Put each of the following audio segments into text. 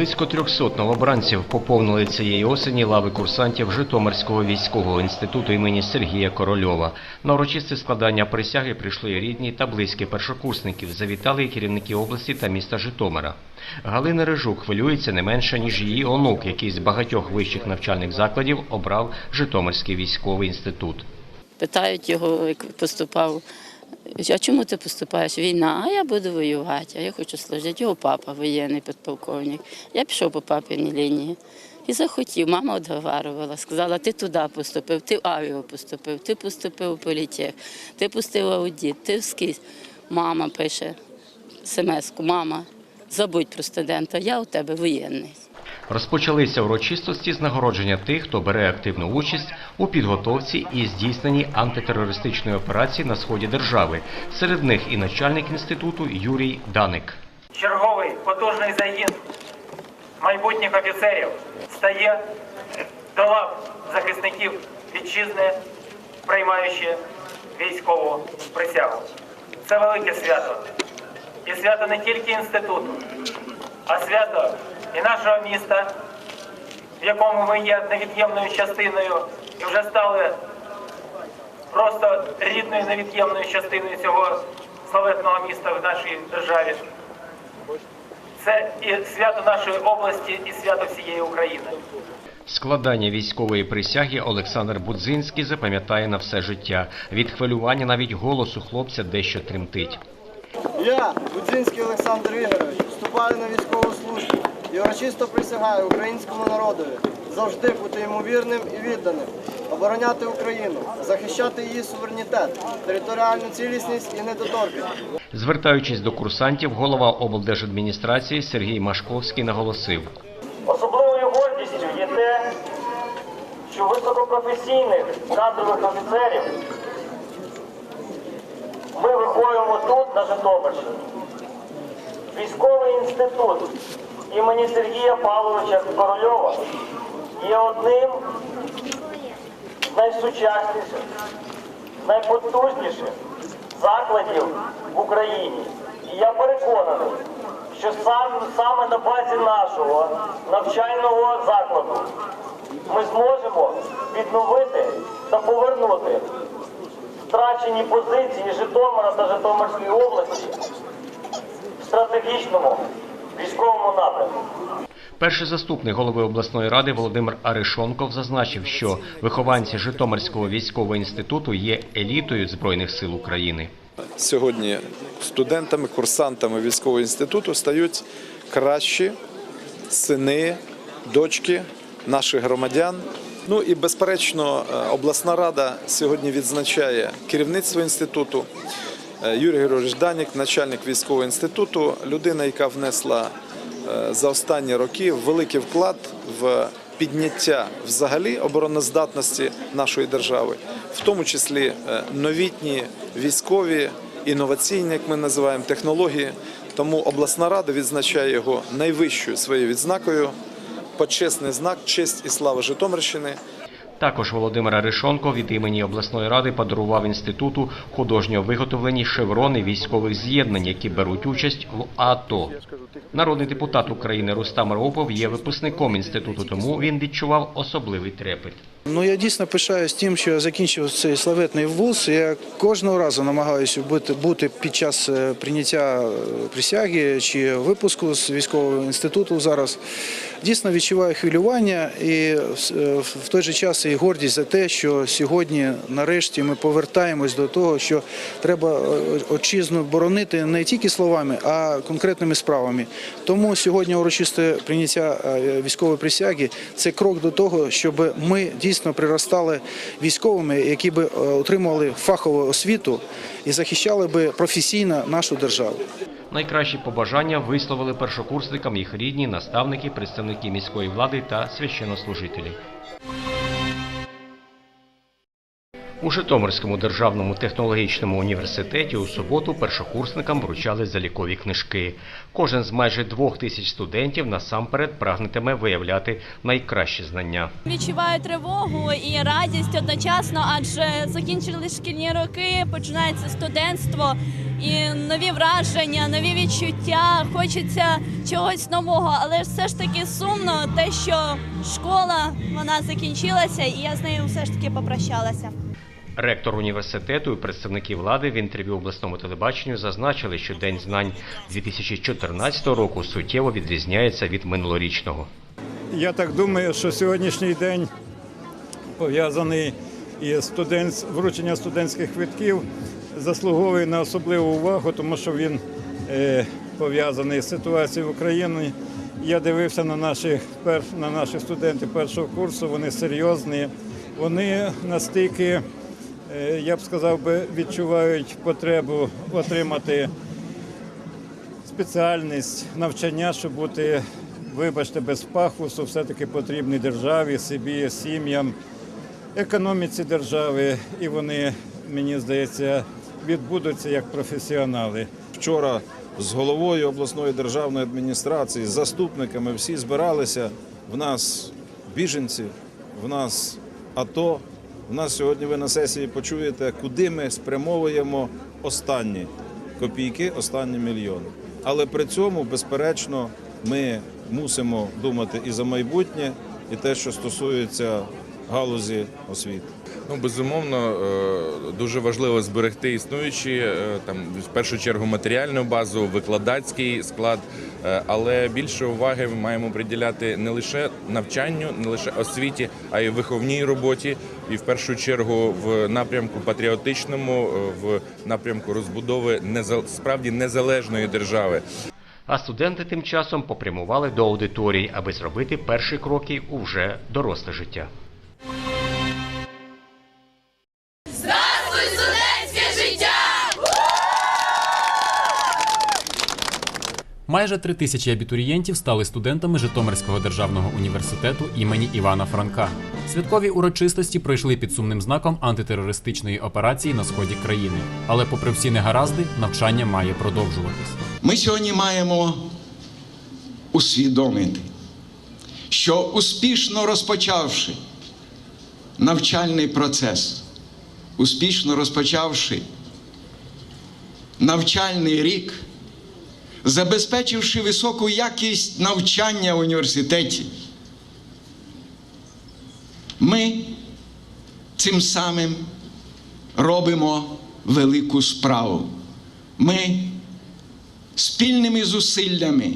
Близько 300 новобранців поповнили цієї осені лави курсантів Житомирського військового інституту імені Сергія Корольова. На урочисте складання присяги прийшли рідні та близькі першокурсників. Завітали і керівники області та міста Житомира. Галина Рижук хвилюється не менше, ніж її онук, який з багатьох вищих навчальних закладів обрав Житомирський військовий інститут. Питають його, як поступав. А чому ти поступаєш? Війна, а я буду воювати, а я хочу служити. Його папа воєнний підполковник. Я пішов по папіній лінії і захотів. Мама одговарювала, сказала, ти туди поступив, ти в авіо поступив, ти поступив у політех, ти поступив в аудит, ти вскізь. Мама пише смс-ку, мама, забудь про студента, я у тебе воєнний. Розпочалися урочистості з нагородження тих, хто бере активну участь у підготовці і здійсненні антитерористичної операції на сході держави. Серед них і начальник інституту Юрій Даник. Черговий потужний загін майбутніх офіцерів стає до лав захисників вітчизни, приймаючи військову присягу. Це велике свято. І свято не тільки інституту, а свято і нашого міста, в якому ми є невід'ємною частиною і вже стали просто рідною невід'ємною частиною цього славетного міста в нашій державі. Це і свято нашої області, і свято всієї України. Складання військової присяги Олександр Будзинський запам'ятає на все життя. Від хвилювання навіть голосу хлопця дещо тремтить. Я, Будзинський Олександр Ігорович, вступаю на військову службу і урочисто присягаю українському народові завжди бути йому вірним і відданим, обороняти Україну, захищати її суверенітет, територіальну цілісність і недоторканність. Звертаючись до курсантів, голова облдержадміністрації Сергій Машковський наголосив. Особливою гордістю є те, що високопрофесійних кадрових офіцерів ми виховуємо тут, на Житомирщині. Військовий інститут імені Сергія Павловича Корольова є одним з найсучасніших, найпотужніших закладів в Україні. І я переконаний, що сам, саме на базі нашого навчального закладу ми зможемо відновити та повернути втрачені позиції Житомира та Житомирської області в стратегічному військовому напрямку. Перший заступник голови обласної ради Володимир Аришонков зазначив, що вихованці Житомирського військового інституту є елітою Збройних сил України. Сьогодні студентами, курсантами військового інституту стають кращі сини, дочки наших громадян. Ну і безперечно, е, обласна рада сьогодні відзначає керівництво інституту. Е, Юрій Григорович Данік, начальник військового інституту, людина, яка внесла е, за останні роки великий вклад в підняття взагалі обороноздатності нашої держави, в тому числі е, новітні військові, інноваційні, як ми називаємо, технології. Тому обласна рада відзначає його найвищою своєю відзнакою. Почесний знак, честь і слава Житомирщини. Також Володимир Ришонко від імені обласної ради подарував інституту художньо виготовлені шеврони військових з'єднань, які беруть участь в АТО. Народний депутат України Рустам Ропов є випускником інституту, тому він відчував особливий трепет. Ну я дійсно пишаюсь тим, що я закінчив цей славетний вуз. Я кожного разу намагаюся бути, бути під час е, прийняття е, присяги чи випуску з військового інституту зараз. Дійсно відчуваю хвилювання і е, в той же час і гордість за те, що сьогодні, нарешті, ми повертаємось до того, що треба отчизну боронити не тільки словами, а конкретними справами. Тому сьогодні урочисте прийняття військової присяги це крок до того, щоб ми дійсно приростали військовими, які би е, отримували фахову освіту і захищали би професійно нашу державу. Найкращі побажання висловили першокурсникам їх рідні, наставники, представники міської влади та священнослужителі. У Житомирському державному технологічному університеті у суботу першокурсникам вручали залікові книжки. Кожен з майже двох тисяч студентів насамперед прагнетиме виявляти найкращі знання. Відчуваю тривогу і радість одночасно, адже закінчили шкільні роки, починається студентство і нові враження, нові відчуття. Хочеться чогось нового, але все ж таки сумно, те, що школа вона закінчилася, і я з нею все ж таки попрощалася. Ректор університету і представники влади в інтерв'ю обласному телебаченню зазначили, що День знань 2014 року суттєво відрізняється від минулорічного. Я так думаю, що сьогоднішній день пов'язаний із студент, вручення студентських квитків заслуговує на особливу увагу, тому що він е, пов'язаний з ситуацією в Україні. Я дивився на наших на наших студентів першого курсу. Вони серйозні, вони настільки, я б сказав би, відчувають потребу отримати спеціальність навчання, щоб бути, вибачте, без пафосу, все-таки потрібні державі, собі, сім'ям, економіці держави, і вони, мені здається, відбудуться як професіонали. Вчора з головою обласної державної адміністрації, з заступниками всі збиралися. В нас біженці, в нас АТО. В нас сьогодні ви на сесії почуєте, куди ми спрямовуємо останні копійки, останні мільйони. Але при цьому, безперечно, ми мусимо думати і за майбутнє, і те, що стосується галузі освіти. Ну, безумовно, е, дуже важливо зберегти існуючі е, там в першу чергу матеріальну базу, викладацький склад, е, але більше уваги ми маємо приділяти не лише навчанню, не лише освіті, а й виховній роботі, і в першу чергу в напрямку патріотичному, в напрямку розбудови незал- справді незалежної держави. А студенти тим часом попрямували до аудиторії, аби зробити перші кроки у вже доросле життя. Майже три тисячі абітурієнтів стали студентами Житомирського державного університету імені Івана Франка. Святкові урочистості пройшли під сумним знаком антитерористичної операції на сході країни. Але, попри всі негаразди, навчання має продовжуватись. Ми сьогодні маємо усвідомити, що успішно розпочавши навчальний процес, успішно розпочавши навчальний рік, забезпечивши високу якість навчання в університеті, ми цим самим робимо велику справу. Ми спільними зусиллями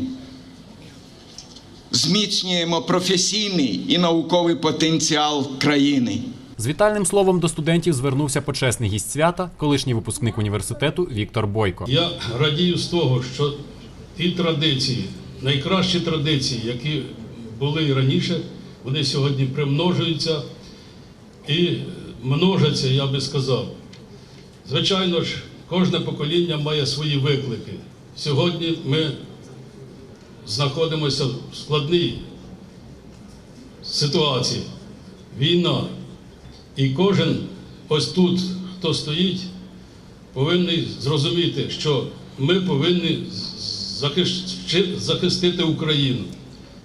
зміцнюємо професійний і науковий потенціал країни. З вітальним словом до студентів звернувся почесний гість свята, колишній випускник університету Віктор Бойко. Я радію з того, що ті традиції, найкращі традиції, які були і раніше, вони сьогодні примножуються і множаться, я би сказав. Звичайно ж, кожне покоління має свої виклики. Сьогодні ми знаходимося в складній ситуації. Війна. І кожен ось тут, хто стоїть, повинен зрозуміти, що ми повинні захистити Україну,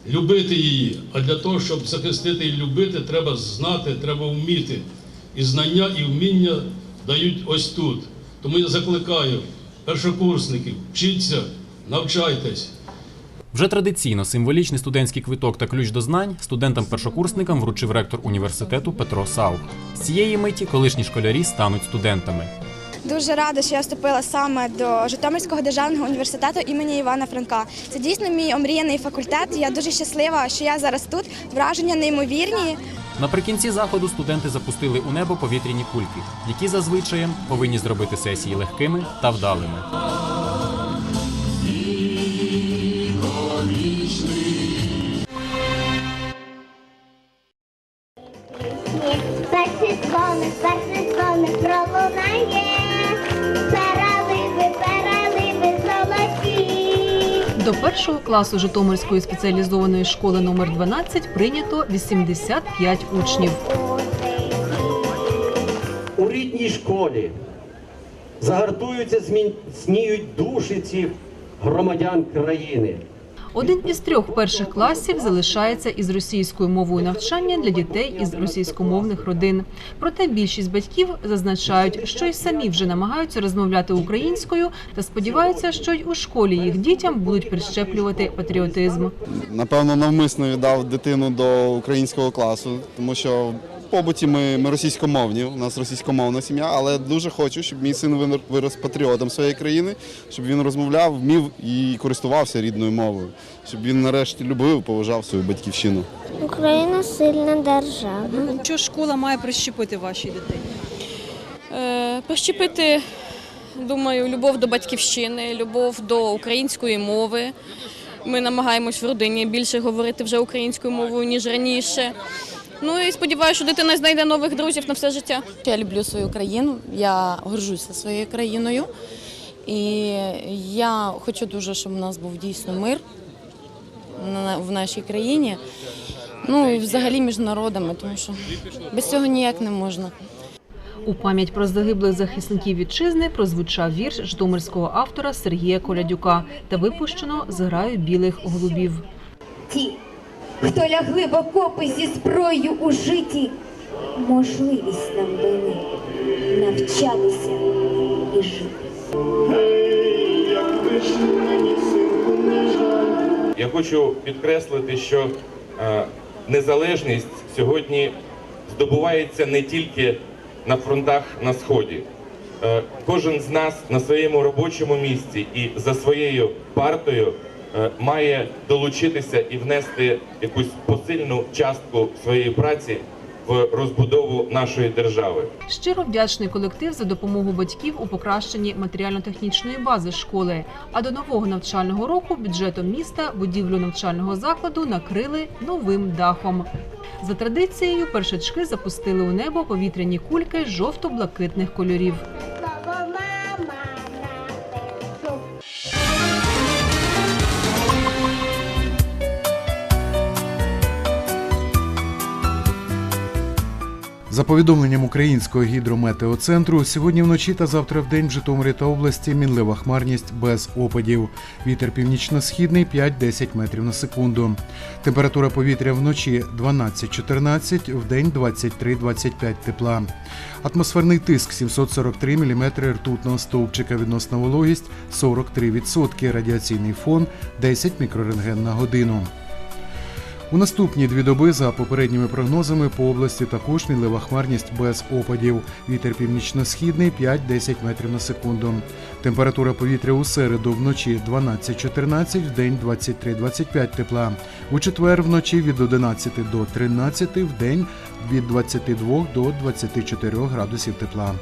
любити її. А для того, щоб захистити і любити, треба знати, треба вміти. І знання, і вміння дають ось тут. Тому я закликаю першокурсників, вчіться, навчайтесь. Вже традиційно символічний студентський квиток та ключ до знань студентам-першокурсникам вручив ректор університету Петро Саух. З цієї миті колишні школярі стануть студентами. Дуже рада, що я вступила саме до Житомирського державного університету імені Івана Франка. Це дійсно мій омріяний факультет. Я дуже щаслива, що я зараз тут. Враження неймовірні. Наприкінці заходу студенти запустили у небо повітряні кульки, які зазвичай повинні зробити сесії легкими та вдалими. До першого класу Житомирської спеціалізованої школи номер 12 прийнято 85 учнів. У рідній школі загартуються, зміцніють душі цих громадян країни. Один із трьох перших класів залишається із російською мовою навчання для дітей із російськомовних родин. Проте більшість батьків зазначають, що й самі вже намагаються розмовляти українською та сподіваються, що й у школі їх дітям будуть прищеплювати патріотизм. Напевно, навмисно віддав дитину до українського класу, тому що побуті ми, ми російськомовні, у нас російськомовна сім'я, але дуже хочу, щоб мій син вирос патріотом своєї країни, щоб він розмовляв, вмів і користувався рідною мовою, щоб він нарешті любив, поважав свою батьківщину. Україна сильна держава. Що школа має прищепити вашій дитині? Е, Прищепити, думаю, любов до батьківщини, любов до української мови. Ми намагаємось в родині більше говорити вже українською мовою, ніж раніше. Ну і сподіваюся, що дитина знайде нових друзів на все життя. Я люблю свою країну, я горжуся своєю країною. І я хочу дуже, щоб у нас був дійсно мир в нашій країні. Ну і взагалі між народами, тому що без цього ніяк не можна. У пам'ять про загиблих захисників вітчизни прозвучав вірш житомирського автора Сергія Колядюка та випущено з граю білих голубів. Хто лягли в окопи зі зброєю у житті, можливість нам дали навчатися і жити. Я хочу підкреслити, що е, незалежність сьогодні здобувається не тільки на фронтах на сході. Е, Кожен з нас на своєму робочому місці і за своєю партою має долучитися і внести якусь посильну частку своєї праці в розбудову нашої держави. Щиро вдячний колектив за допомогу батьків у покращенні матеріально-технічної бази школи. А до нового навчального року бюджетом міста будівлю навчального закладу накрили новим дахом. За традицією, першачки запустили у небо повітряні кульки жовто-блакитних кольорів. За повідомленням українського гідрометеоцентру, сьогодні вночі та завтра в день в Житомирі та області мінлива хмарність без опадів. Вітер північно-східний 5-10 метрів на секунду. Температура повітря вночі 12-14, в день 23-25 тепла. Атмосферний тиск 743 мм ртутного стовпчика, відносна вологість 43%, радіаційний фон 10 мікрорентген на годину. У наступні дві доби за попередніми прогнозами по області також мінлива хмарність без опадів. Вітер північно-східний 5-10 метрів на секунду. Температура повітря у середу вночі 12-14, в день 23-25 тепла. У четвер вночі від 11 до 13, в день від 22 до 24 градусів тепла.